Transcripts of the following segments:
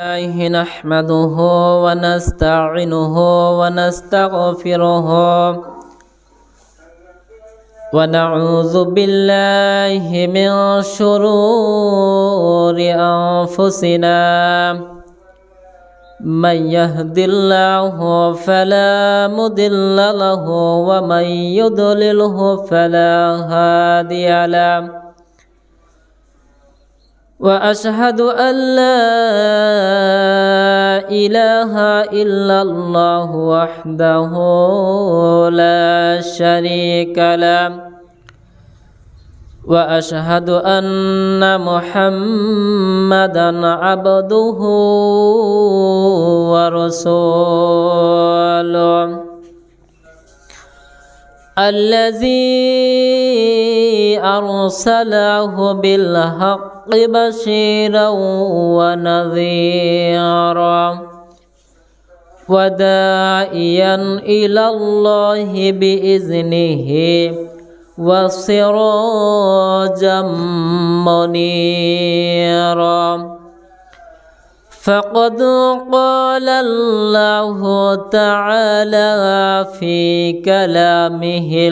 الله نحمده ونستعينه ونستغفره ونعوذ بالله من شرور أنفسنا. من يهد الله فلا مضل له ومن يضلله فلا هادي له. وأشهد أن لا إله إلا الله وحده لا شريك له. وأشهد أن محمدا عبده ورسوله. الذي أرسله بالحق بشيرا ونذيرا وداعيا إلى الله بإذنه وسراجا منيرا فقد قال الله تعالى في كلامه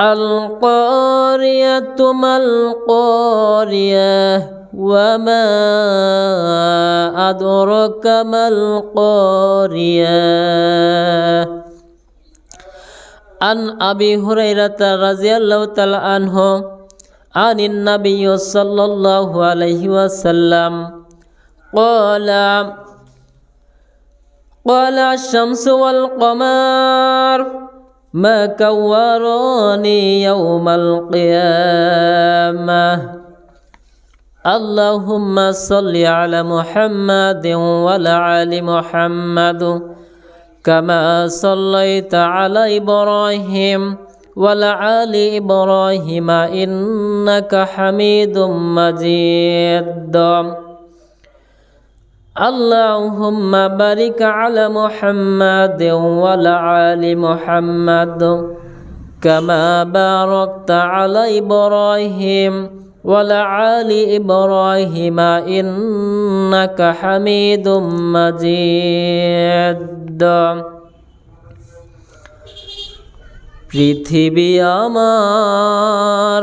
القارية ما القارية وما أدرك ما القارية عن أبي هريرة رضي الله تعالى عنه عن النبي صلى الله عليه وسلم قال قال الشمس والقمر ما كوراني يوم القيامة اللهم صل على محمد وعلى آل محمد كما صليت على إبراهيم وعلى آل إبراهيم إنك حميد مجيد اللهم بارك على محمد وعلى آل محمد كما باركت على إبراهيم وعلى آل إبراهيم إنك حميد مجيد পৃথিবী আমার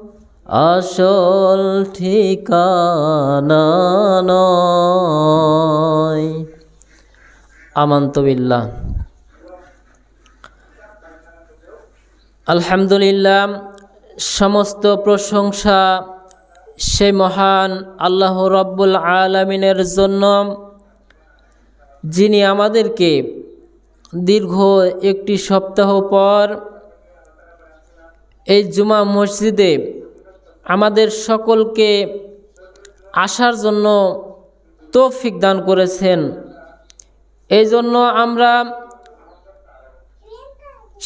আসল ঠিকানা নয়। আমান্ত আলহামদুলিল্লাহ, সমস্ত প্রশংসা সে মহান আল্লাহ রব্বুল আলমিনের জন্য, যিনি আমাদেরকে দীর্ঘ একটি সপ্তাহ পর এই জুমা মসজিদে আমাদের সকলকে আসার জন্য তৌফিক দান করেছেন। এই জন্য আমরা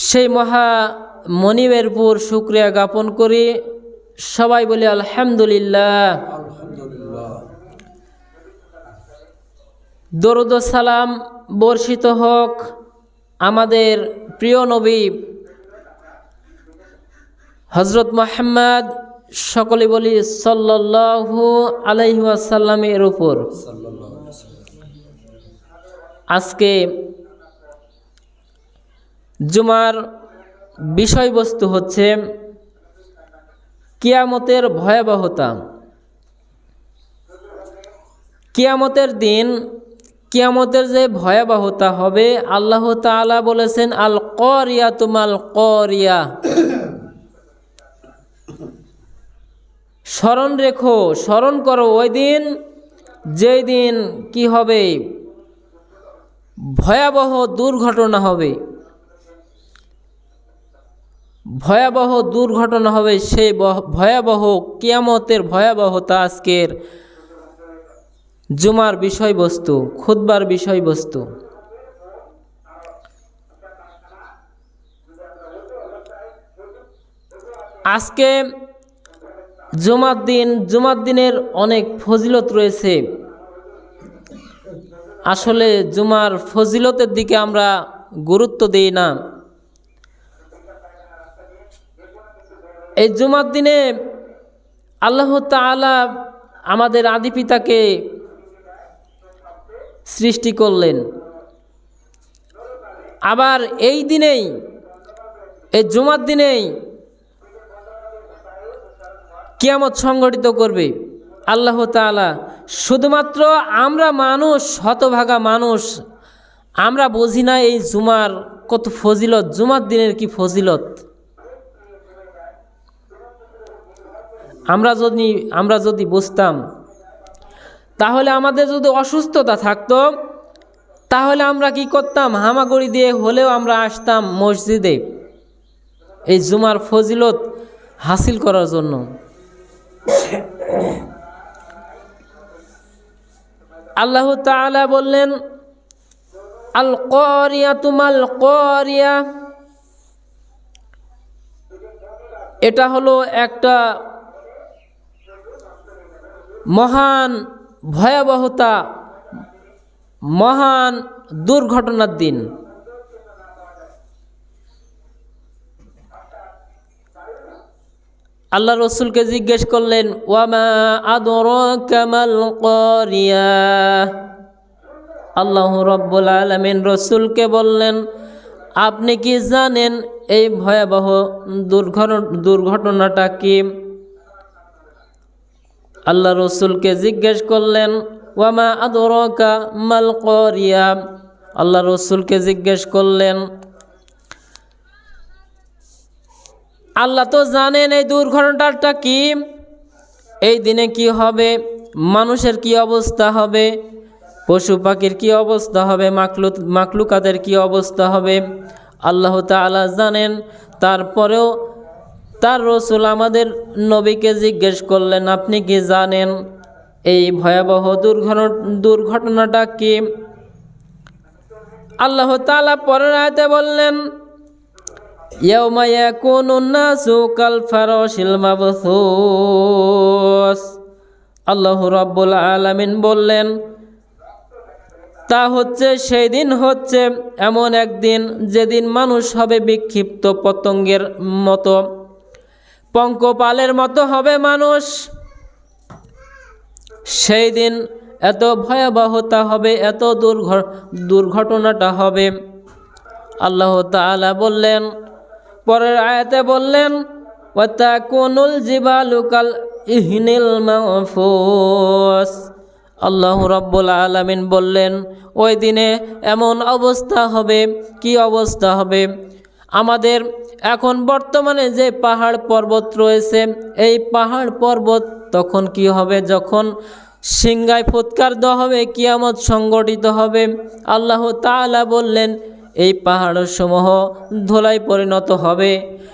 সেই মহা মনিবেরপুর শুক্রিয়া জ্ঞাপন করি। সবাই বলি আলহামদুলিল্লাহ। দরুদ সালাম বর্ষিত হোক আমাদের প্রিয় নবী হজরত মোহাম্মদ সকলে বলি সাল্লাহু আলাইসাল্লামের উপর। আজকে জুমার বিষয়বস্তু হচ্ছে কিয়ামতের ভয়াবহতা। কিয়ামতের দিন, কিয়ামতের যে ভয়াবহতা হবে, আল্লাহ তাআলা বলেছেন আল করিয়া তুমাল করিয়া স্মরণ রেখো, স্মরণ করো ওই দিন, যেই দিন কি হবে? ভয়াবহ দুর্ঘটনা হবে। ভয়াবহ দুর্ঘটনা হবে সেই বহ- ভয়াবহ কিয়ামতের ভয়াবহতা আজকের জুমার বিষয়বস্তু খুদবার বিষয়বস্তু। আজকে জুমার দিন, জুমার দিনের অনেক ফজিলত রয়েছে। আসলে জুমার ফজিলতের দিকে আমরা গুরুত্ব দিই না। এই জুমার দিনে আল্লাহ তাআলা আমাদের আদি পিতাকে সৃষ্টি করলেন। আবার এই দিনেই, এই জুমার দিনেই কিয়ামত সংগঠিত করবে। আল্লাহ তাআলা শুধুমাত্র আমরা মানুষ, হতভাগা মানুষ, আমরা বুঝি না এই জুমার কত ফজিলত, জুমার দিনের কি ফজিলত। আমরা যদি আমরা যদি বুঝতাম, তাহলে আমাদের যদি অসুস্থতা থাকতো, তাহলে আমরা কি করতাম? হামাগুড়ি দিয়ে হলেও আমরা আসতাম মসজিদে, এই জুমার ফজিলত হাসিল করার জন্য। আল্লাহ তাআলা বললেন আল করিয়া তুমাল করিয়া। এটা হলো একটা মহান ভয়াবহতা, মহান দুর্ঘটনার দিন। আল্লাহ রসুলকে জিজ্ঞেস করলেন, ওয়ামা আদর কামাল করিয়া? আল্লাহ রব্বুল আলমিন রসুলকে বললেন, আপনি কি জানেন এই ভয়াবহ দুর্ঘটনা, দুর্ঘটনাটা কি? আল্লাহ রসুলকে জিজ্ঞেস করলেন, ওয়ামা আদরকা মাল করিয়া? আল্লাহ রসুলকে জিজ্ঞেস করলেন আল্লাহ তো জানেন এই দুর্ঘটনাটা কি। এই দিনে কি হবে, মানুষের কি অবস্থা হবে, পশু পাখির কি অবস্থা হবে মাকলু মাকলুকাতের কি অবস্থা হবে, আল্লাহ তাআলা জানেন। তারপরেও তার রসুল আমাদের নবীকে জিজ্ঞেস করলেন, আপনি কি জানেন এই ভয়াবহ দুর্ঘটনা দুর্ঘটনাটা কি? আল্লাহ তাআলা পরের আয়তে বললেন يوم يكون الناس كالفراش المبثوث আল্লাহ রাব্বুল আলামিন বললেন তা হচ্ছে সেই দিন হচ্ছে এমন একদিন যেদিন মানুষ হবে বিক্ষিপ্ত পতঙ্গের মতো পঙ্কপালের মতো হবে মানুষ সেই দিন এত ভয়াবহতা হবে এত দুর্ঘ দুর্ঘটনাটা হবে আল্লাহ তাআলা বললেন পরের আয়াতে বললেন, ওয়াতাকুনুল জিবালু কাল ইহনিল মাহফুস আল্লাহ রাব্বুল আলামিন বললেন, ওই দিনে এমন অবস্থা হবে, কি অবস্থা হবে? আমাদের এখন বর্তমানে যে পাহাড় পর্বত রয়েছে, এই পাহাড় পর্বত তখন কি হবে? যখন সিংগায় ফুৎকার দেওয়া হবে, কিয়ামত সংগঠিত হবে। আল্লাহ তাআলা বললেন এই পাহাড়সমূহ ধুলায় পরিণত হবে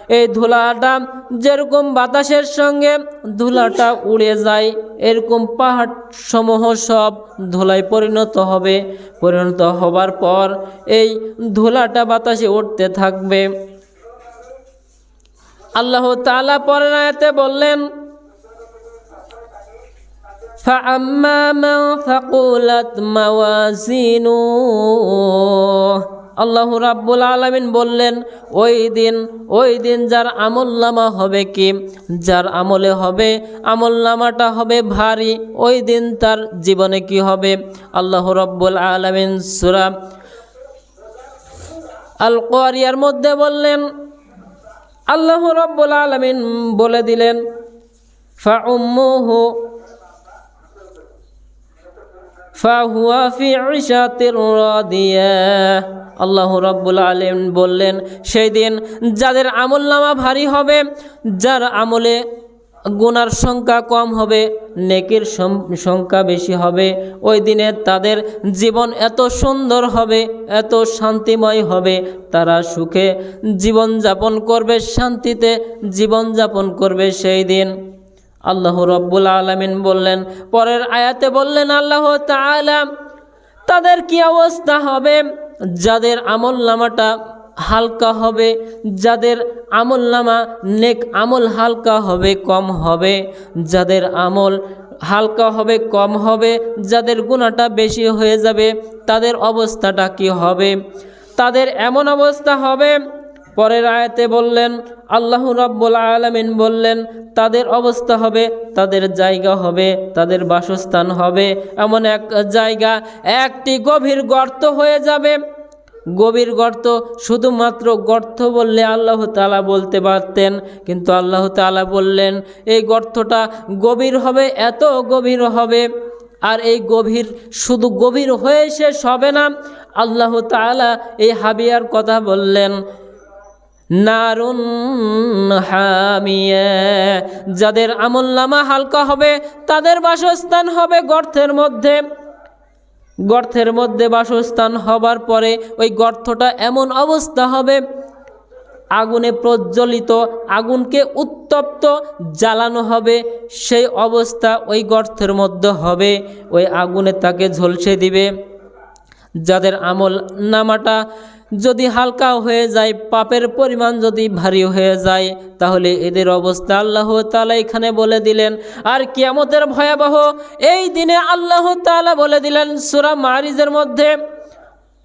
এই ধুলাটা যেরকম বাতাসের সঙ্গে ধুলাটা উড়ে যায় এরকম পাহাড় সমূহ সব ধুলায় পরিণত হবে পরিণত হবার পর এই ধুলাটা বাতাসে উঠতে থাকবে আল্লাহ তাআলা পরের আয়াতে বললেন فأما من ثقلت موازينه আল্লাহ রাব্বুল আলামিন বললেন, ওই দিন ওই দিন যার আমলনামা হবে কি? যার আমলে হবে, আমলনামাটা হবে ভারী, ওই দিন তার জীবনে কি হবে? আল্লাহ রাব্বুল আলামিন সূরা আল কোয়ারিয়ার মধ্যে বললেন, আল্লাহ রাব্বুল আলামিন বলে দিলেন ফাউম্মুহু আল্লাহ রাব্বুল আলামিন বললেন সেই দিন যাদের আমল নামা ভারী হবে, যার আমলে গুনার সংখ্যা কম হবে, নেকির সংখ্যা বেশি হবে, ওই দিনে তাদের জীবন এত সুন্দর হবে, এত শান্তিময় হবে, তারা সুখে জীবন যাপন করবে, শান্তিতে জীবন যাপন করবে সেই দিন। আল্লাহ রব্বুল আলমিন বললেন, পরের আয়াতে বললেন, আল্লাহ তাআলা তাদের কি অবস্থা হবে? যাদের আমল নামাটা হালকা হবে, যাদের আমল নামা নেক আমল হালকা হবে, কম হবে, যাদের আমল হালকা হবে, কম হবে, যাদের গুণাটা বেশি হয়ে যাবে, তাদের অবস্থাটা কি হবে? তাদের এমন অবস্থা হবে পরের আয়াতে বললেন, আল্লাহ রাব্বুল আলামিন বললেন, তাদের অবস্থা হবে, তাদের জায়গা হবে, তাদের বাসস্থান হবে। এমন এক জায়গা, একটি গভীর গর্ত হয়ে যাবে। গভীর গর্ত শুধুমাত্র গর্ত বললে আল্লাহ তাআলা বলতে পারতেন, কিন্তু আল্লাহ তাআলা বললেন, এই গর্তটা গভীর হবে, এত গভীর হবে। আর এই গভীর শুধু গভীর হয়ে শেষ হবে না। আল্লাহ তাআলা এই হাবিয়ার কথা বললেন নারুন হামিয়া। যাদের আমল নামা হালকা হবে, তাদের বাসস্থান হবে গর্তের মধ্যে। গর্তের মধ্যে বাসস্থান হবার পরে ওই গর্তটা এমন অবস্থা হবে, আগুনে প্রজ্বলিত, আগুনকে উত্তপ্ত, জ্বালানো হবে। সেই অবস্থা ওই গর্তের মধ্যে হবে, ওই আগুনে তাকে ঝলসে দিবে। যাদের আমল নামাটা যদি হালকা হয়ে যায়, পাপের পরিমাণ যদি ভারী হয়ে যায়, তাহলে এদের অবস্থা আল্লাহ তাআলা এখানে বলে দিলেন। আর কিয়ামতের ভয়াবহ এই দিনে আল্লাহ তাআলা বলে দিলেন সূরা মারিজের মধ্যে।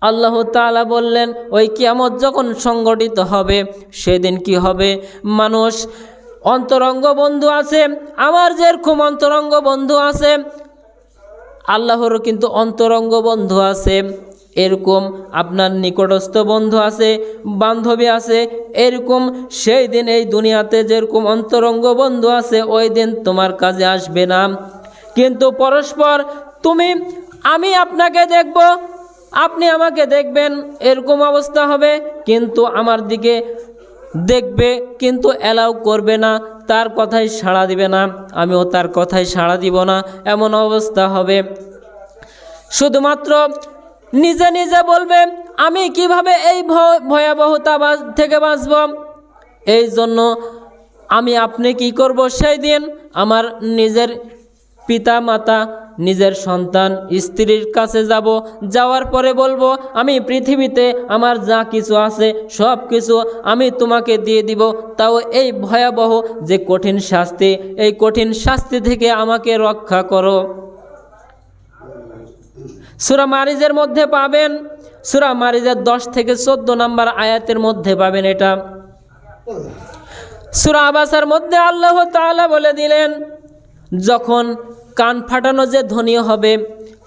আল্লাহ তাআলা বললেন, ওই কিয়ামত যখন সংগঠিত হবে, সেদিন কি হবে? মানুষ, অন্তরঙ্গ বন্ধু আছে, আমার যেরকম অন্তরঙ্গ বন্ধু আছে, আল্লাহরও কিন্তু অন্তরঙ্গ বন্ধু আছে। এরকম আপনার নিকটস্থ বন্ধু আছে, বান্ধবী আছে, এরকম সেই দিন এই দুনিয়াতে যেরকম অন্তরঙ্গ বন্ধু আছে, ওই দিন তোমার কাজে আসবে না। কিন্তু পরস্পর তুমি, আমি আপনাকে দেখব, আপনি আমাকে দেখবেন, এরকম অবস্থা হবে, কিন্তু আমার দিকে দেখবে, কিন্তু অ্যালাউ করবে না, তার কথাই সাড়া দিবে না, আমিও তার কথাই সাড়া দিব না, এমন অবস্থা হবে। শুধুমাত্র নিজে নিজে বলবে, আমি কীভাবে এই ভয়াবহতা থেকে বাঁচব? এই জন্য আমি আপনি কি করব সেই দিন আমার নিজের পিতা মাতা নিজের সন্তান, স্ত্রীর কাছে যাব। যাওয়ার পরে বলব, আমি পৃথিবীতে আমার যা কিছু আছে, সব কিছু আমি তোমাকে দিয়ে দিব। তাও এই ভয়াবহ যে কঠিন শাস্তি, এই কঠিন শাস্তি থেকে আমাকে রক্ষা করো। সুরা মারিজের মধ্যে পাবেন। সুরা মারিজের দশ থেকে চোদ্দ নম্বর আয়াতের মধ্যে পাবেন এটা। সুরা আবাসার মধ্যে আল্লাহ তালা বলে দিলেন, যখন কান ফাটানো যে ধ্বনি হবে,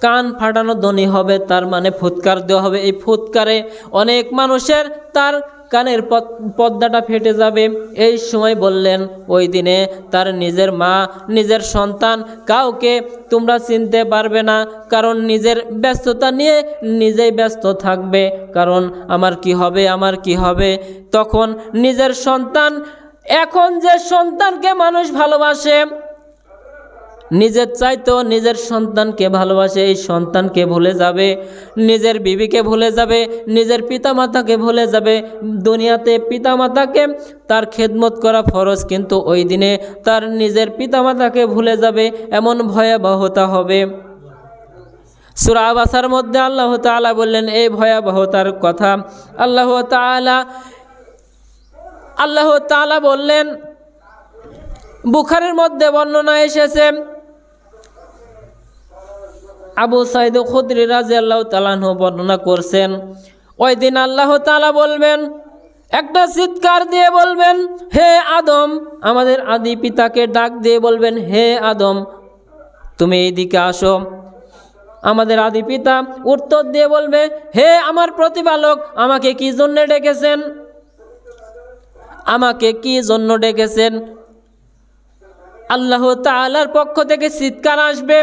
কান ফাটানো ধ্বনি হবে, তার মানে ফুৎকার দেওয়া হবে। এই ফুৎকারে অনেক মানুষের তার কানের পদ- পর্দাটা ফেটে যাবে। এই সময় বললেন, ওই দিনে তার নিজের মা, নিজের সন্তান কাউকে তোমরা চিনতে পারবে না, কারণ নিজের ব্যস্ততা নিয়ে নিজেই ব্যস্ত থাকবে। কারণ আমার কি হবে, আমার কি হবে? তখন নিজের সন্তান, এখন যে সন্তানকে মানুষ ভালোবাসে নিজের চাইতো নিজের সন্তানকে ভালোবাসে, এই সন্তানকে ভুলে যাবে, নিজের বিবিকে ভুলে যাবে, নিজের পিতামাতাকে ভুলে যাবে। দুনিয়াতে পিতামাতাকে তার খেদমত করা ফরজ, কিন্তু ওই দিনে তার নিজের পিতামাতাকে ভুলে যাবে, এমন ভয়াবহতা হবে। সুরা আবাসার মধ্যে আল্লাহ তাআলা বললেন, এই ভয়াবহতার কথা। আল্লাহ তাআলা আল্লাহ তাআলা বললেন, বুখারের মধ্যে বর্ণনা এসেছে আবু সাইদ খুদ্রি রাজি আল্লাহ তালাহ বর্ণনা করছেন, ওই দিন আল্লাহ তালা বলবেন, একটা চিৎকার দিয়ে বলবেন, হে আদম, আমাদের আদি পিতাকে ডাক দিয়ে বলবেন, হে আদম, তুমি এইদিকে আসো। আমাদের আদি পিতা উত্তর দিয়ে বলবে, হে আমার প্রতিপালক, আমাকে কি জন্য ডেকেছেন? আমাকে কি জন্য ডেকেছেন? আল্লাহ তাআলার পক্ষ থেকে চিৎকার আসবে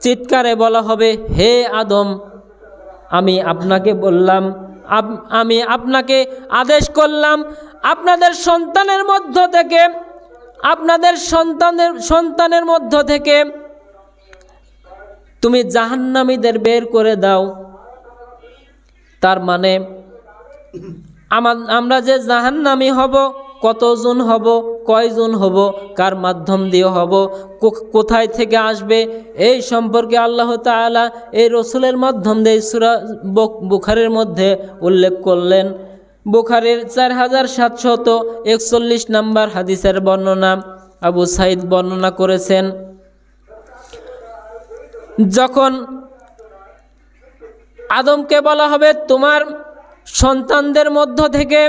চিৎকারে বলা হবে, হে আদম, আমি আপনাকে বললাম আমি আপনাকে আদেশ করলাম, আপনাদের সন্তানের মধ্য থেকে, আপনাদের সন্তানের সন্তানের মধ্য থেকে তুমি জাহান্নামীদের বের করে দাও। তার মানে আমরা যে জাহান্নামী হব কতজন হব, কয়জন হব, কার মাধ্যম দিয়ে হব কোথায় থেকে আসবে, এই সম্পর্কে আল্লাহ তাআলা এই রসুলের মাধ্যম দিয়ে সুরা বুখারের মধ্যে উল্লেখ করলেন। বুখারের চার হাজার সাতশত একচল্লিশ নাম্বার হাদিসের বর্ণনা আবু সাইদ বর্ণনা করেছেন। যখন আদমকে বলা হবে, তোমার সন্তানদের মধ্য থেকে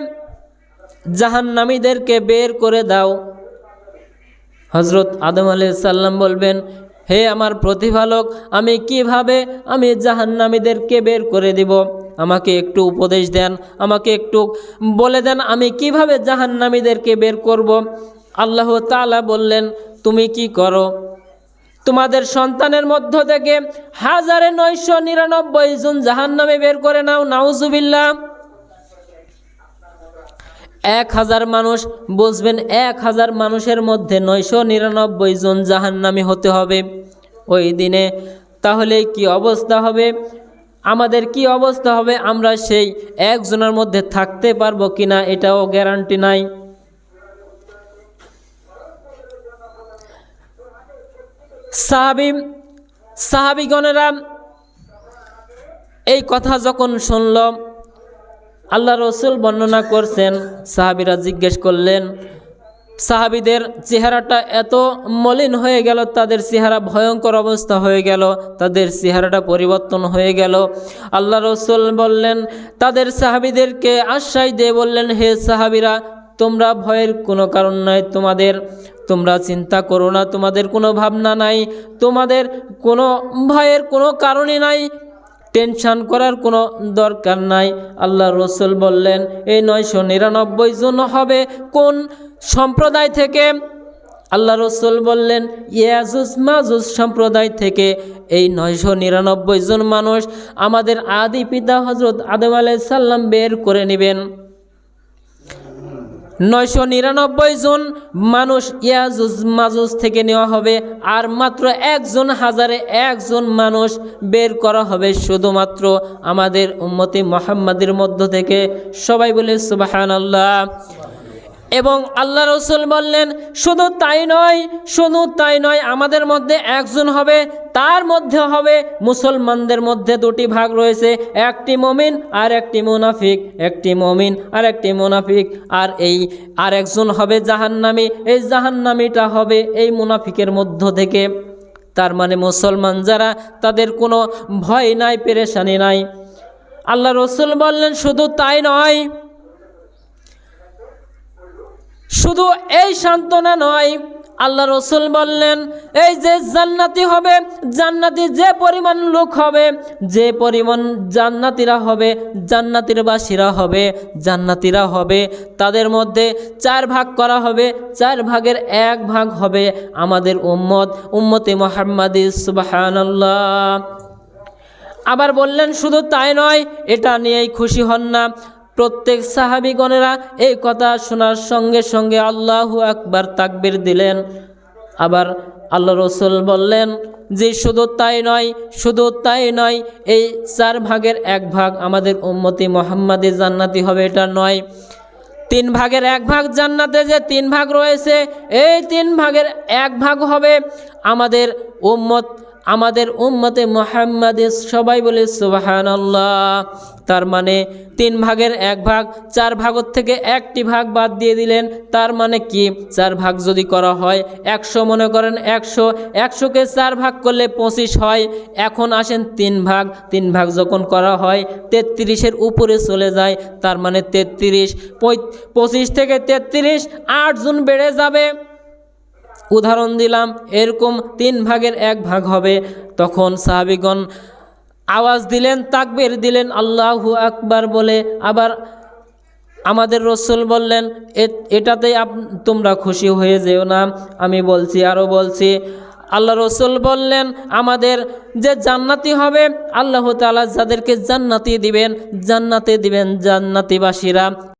জাহান্নামীদেরকে বের করে দাও। হজরত আদম সাল্লাম বলবেন, হে আমার প্রতিপালক, আমি কীভাবে আমি জাহান্নামীদেরকে বের করে দিব? আমাকে একটু উপদেশ দেন, আমাকে একটু বলে দেন, আমি কীভাবে জাহান্নামীদেরকে বের করব? আল্লাহ তাআলা বললেন, তুমি কি করো? তোমাদের সন্তানের মধ্য থেকে হাজারে নয়শো নিরানব্বই জন জাহান্নামে বের করে নাও, নাউজুবিল্লাহ। এক হাজার মানুষ, বুঝবেন এক হাজার মানুষের মধ্যে নয়শো নিরানব্বই জন জাহান্নামী হতে হবে ওই দিনে। তাহলে কি অবস্থা হবে? আমাদের কি অবস্থা হবে? আমরা সেই একজনের মধ্যে থাকতে পারব কিনা এটাও গ্যারান্টি নাই। সাহাবি, সাহাবিগণেরা এই কথা যখন শুনল আল্লাহ রসুল বর্ণনা করছেন, সাহাবিরা জিজ্ঞেস করলেন, সাহাবিদের চেহারাটা এত মলিন হয়ে গেল, তাদের চেহারা ভয়ঙ্কর অবস্থা হয়ে গেল, তাদের চেহারাটা পরিবর্তন হয়ে গেল। আল্লাহ রসুল বললেন, তাদের সাহাবিদেরকে আশ্বাস দিয়ে বললেন, হে সাহাবিরা, তোমরা ভয়ের কোনো কারণ নাই, তোমাদের, তোমরা চিন্তা করো না, তোমাদের কোনো ভাবনা নাই, তোমাদের কোনো ভয়ের কোনো কারণই নাই টেনশন করার কোনো দরকার নাই। আল্লাহ রসুল বললেন, এই নয়শো নিরানব্বই জন হবে কোন সম্প্রদায় থেকে? আল্লাহ রসুল বললেন ইয়াজুস মাজুস সম্প্রদায় থেকে এই নয়শো নিরানব্বই জন মানুষ আমাদের আদি পিতা হজরত আদম আলাই সাল্লাম বের করে নেবেন। নয়শো নিরানব্বই জন মানুষ ইয়াজুজ মাজুজ থেকে নেওয়া হবে, আর মাত্র একজন হাজারে একজন মানুষ বের করা হবে, শুধুমাত্র আমাদের উম্মতি মোহাম্মদের মধ্য থেকে। সবাই বলে সুবাহান আল্লাহ এবং আল্লাহ রসুল বললেন, শুধু তাই নয়, শুধু তাই নয়, আমাদের মধ্যে একজন হবে, তার মধ্যে হবে মুসলমানদের মধ্যে দুটি ভাগ রয়েছে, একটি মমিন আর একটি মুনাফিক, একটি মমিন আর একটি মুনাফিক, আর এই আর একজন হবে জাহান্নামী, এই জাহান্নামীটা হবে এই মুনাফিকের মধ্য থেকে। তার মানে মুসলমান যারা, তাদের কোনো ভয় নাই, পেরেশানি নাই। আল্লাহ রসুল বললেন, শুধু তাই নয় শুধু এই সান্ত্বনা নয়, আল্লাহ রসুল বললেন, এই যে জান্নাতি হবে, জান্নাতি যে পরিমাণ লোক হবে, যে পরিমাণ জান্নাতিরা হবে জান্নাতির বাসীরা হবে, জান্নাতিরা হবে, তাদের মধ্যে চার ভাগ করা হবে, চার ভাগের এক ভাগ হবে আমাদের উম্মত, উম্মতে মোহাম্মদ সুবাহান্লাহ আবার বললেন, শুধু তাই নয়, এটা নিয়েই খুশি হন না। প্রত্যেক সাহাবিগণেরা এই কথা শোনার সঙ্গে সঙ্গে আল্লাহু আকবার তাকবির দিলেন। আবার আল্লাহ রসুল বললেন, যে শুধু তাই নয়, শুধু তাই নয়, এই চার ভাগের এক ভাগ আমাদের উম্মতি মোহাম্মদী জান্নাতি হবে, এটা নয়। তিন ভাগের এক ভাগ জান্নাতে যে তিন ভাগ রয়েছে, এই তিন ভাগের এক ভাগ হবে আমাদের উম্মত আমাদের উম্মতে মোহাম্মদের সবাই বলে সুবাহান আল্লাহ তার মানে তিন ভাগের এক ভাগ, চার ভাগের থেকে একটি ভাগ বাদ দিয়ে দিলেন। তার মানে কি? চার ভাগ যদি করা হয়, একশো মনে করেন একশো। একশোকে চার ভাগ করলে পঁচিশ হয়। এখন আসেন তিন ভাগ। তিন ভাগ যখন করা হয়, তেত্রিশের উপরে চলে যায়। তার মানে তেত্রিশ পঁচিশ থেকে তেত্রিশ আটজন বেড়ে যাবে। উদাহরণ দিলাম, এরকম তিন ভাগের এক ভাগ হবে। তখন সাহাবিগণ আওয়াজ দিলেন, তাকবির দিলেন, আল্লাহু আকবার বলে। আবার আমাদের রসুল বললেন, "এ- এটাতেই তোমরা খুশি হয়ে যেও না। আমি বলছি আরও বলছি, আল্লাহ রসুল বললেন, আমাদের যে জান্নাতি হবে, আল্লাহ তাআলা যাদেরকে জান্নাতি দিবেন, জান্নাতে দিবেন জান্নাতিবাসীরা।